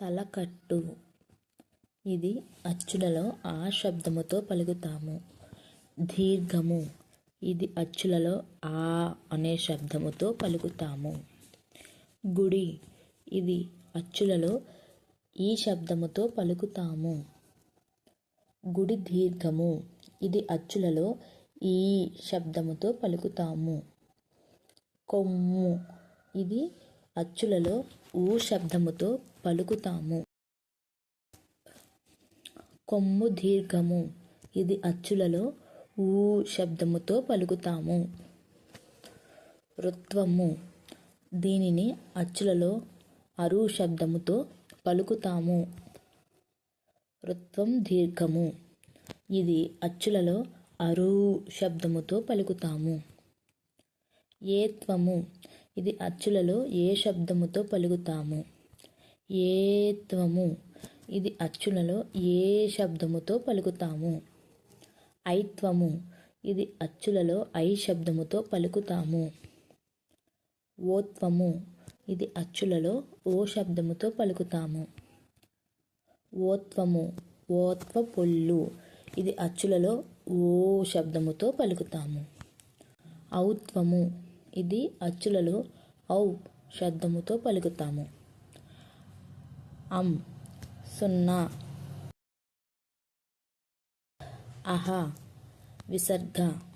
తలకట్టు ఇది అచ్చులలో ఆ శబ్దముతో పలుకుతాము. దీర్ఘము. ఇది అచ్చులలో ఆ అనే శబ్దముతో పలుకుతాము. గుడి. ఇది అచ్చులలో ఈ శబ్దముతో పలుకుతాము. గుడి దీర్ఘము. ఇది అచ్చులలో ఈ శబ్దముతో పలుకుతాము. కొమ్ము. ఇది అచ్చులలో ఊ శబ్దముతో పలుకుతాము. కొమ్ము దీర్ఘము. ఇది అచ్చులలో ఊ శబ్దముతో పలుకుతాము. రుత్వము దీనిని అచ్చులలో అరు శబ్దముతో పలుకుతాము. రుత్వం దీర్ఘము. ఇది అచ్చులలో అరు శబ్దముతో పలుకుతాము. ఏత్వము ఇది అచ్చులలో ఏ శబ్దముతో పలుకుతాము. ఏత్వము ఇది అచ్చులలో ఏ శబ్దముతో పలుకుతాము? ఐత్వము ఇది అచ్చులలో ఐ శబ్దముతో పలుకుతాము. ఓత్వము ఇది అచ్చులలో ఓ శబ్దముతో పలుకుతాము. ఓత్వము ఓత్వ పొల్లు ఇది అచ్చులలో ఓ శబ్దముతో పలుకుతాము. ఔత్వము ఇది అచ్చులలో ఔ శబ్దముతో పలుకుతాము. अम सुन्ना। आहा विसर्ग।